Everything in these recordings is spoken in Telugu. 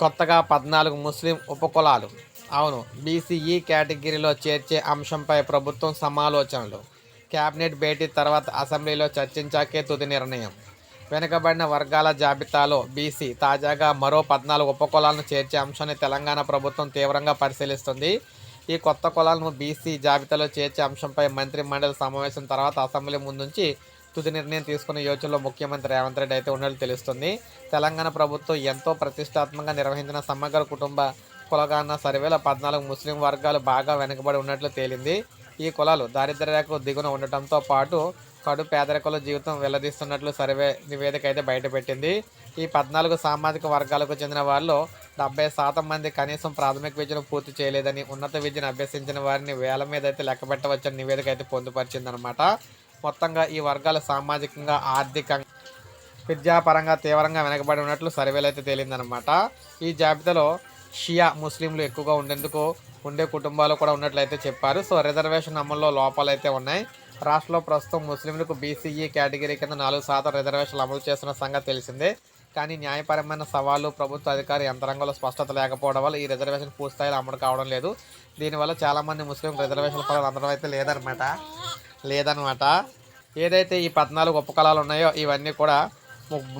కొత్తగా పద్నాలుగు ముస్లిం ఉపకులాలు. అవును బీసీఈ కేటగిరీలో చేర్చే అంశంపై ప్రభుత్వం సమాలోచనలు. కేబినెట్ భేటీ తర్వాత అసెంబ్లీలో చర్చించాకే తుది నిర్ణయం. వెనుకబడిన వర్గాల జాబితాలో బీసీ తాజాగా మరో పద్నాలుగు ఉపకులాలను చేర్చే అంశాన్ని తెలంగాణ ప్రభుత్వం తీవ్రంగా పరిశీలిస్తుంది. ఈ కొత్త కులాలను బీసీ జాబితాలో చేర్చే అంశంపై మంత్రి మండలి సమావేశం తర్వాత అసెంబ్లీ ముందుంచి తుది నిర్ణయం తీసుకున్న యోచనలో ముఖ్యమంత్రి రేవంత్ రెడ్డి అయితే ఉన్నట్లు తెలుస్తుంది. తెలంగాణ ప్రభుత్వం ఎంతో ప్రతిష్టాత్మకంగా నిర్వహించిన సమగ్ర కుటుంబ కులగాన సర్వేలో పద్నాలుగు ముస్లిం వర్గాలు బాగా వెనుకబడి ఉన్నట్లు తేలింది. ఈ కులాలు దారిద్ర్యకు దిగున ఉండటంతో పాటు కడు పేదరికల జీవితం వెల్లదీస్తున్నట్లు సర్వే నివేదిక అయితే బయటపెట్టింది. ఈ పద్నాలుగు సామాజిక వర్గాలకు చెందిన వారిలో డెబ్బై శాతం మంది కనీసం ప్రాథమిక విద్యను పూర్తి చేయలేదని ఉన్నత విద్యను అభ్యసించిన వారిని వేల మీద అయితే లెక్కబెట్టవచ్చని నివేదిక అయితే పొందుపరిచిందనమాట మొత్తంగా ఈ వర్గాలు సామాజికంగా ఆర్థికంగా విద్యాపరంగా తీవ్రంగా వెనకబడి ఉన్నట్లు సర్వేలు అయితే తేలిందనమాట ఈ జాబితాలో షియా ముస్లింలు ఎక్కువగా ఉండేందుకు ఉండే కుటుంబాలు కూడా ఉన్నట్లయితే చెప్పారు. సో రిజర్వేషన్ అమల్లో లోపాలు అయితే ఉన్నాయి. రాష్ట్రంలో ప్రస్తుతం ముస్లింలకు బీసీఈ కేటగిరీ కింద నాలుగు శాతం రిజర్వేషన్లు అమలు చేస్తున్న సంగతి తెలిసిందే. కానీ న్యాయపరమైన సవాళ్ళు ప్రభుత్వ అధికార యంత్రాంగంలో స్పష్టత లేకపోవడం వల్ల ఈ రిజర్వేషన్ పూర్తి స్థాయిలో అమలు కావడం లేదు. దీనివల్ల చాలామంది ముస్లిం రిజర్వేషన్ ఫలాలు అందడం అయితే లేదనమాట లేదనమాట ఏదైతే ఈ పద్నాలుగు ఉపకులాలు ఉన్నాయో ఇవన్నీ కూడా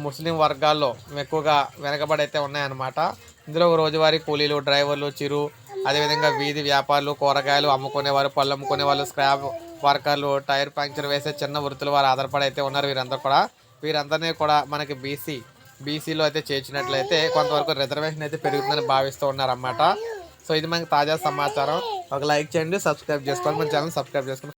ముస్లిం వర్గాల్లో ఎక్కువగా వెనకబడి అయితే ఉన్నాయన్నమాట. ఇందులో రోజువారీ కూలీలు డ్రైవర్లు చిరు అదేవిధంగా వీధి వ్యాపారులు కూరగాయలు అమ్ముకునేవారు పళ్ళు అమ్ముకునే వాళ్ళు స్క్రాప్ వర్కర్లు టైర్ పంక్చర్ వేసే చిన్న వృత్తుల వారు ఆధారపడి అయితే ఉన్నారు వీరందరూ కూడా. వీరందరినీ కూడా మనకి బీసీ బీసీలో అయితే చేర్చినట్లయితే కొంతవరకు రిజర్వేషన్ అయితే పెరుగుతుందని భావిస్తూ ఉన్నారన్నమాట. సో ఇది మనకి తాజా సమాచారం. ఒక లైక్ చేయండి సబ్స్క్రైబ్ చేసుకోండి మన ఛానల్ సబ్స్క్రైబ్ చేసుకోండి.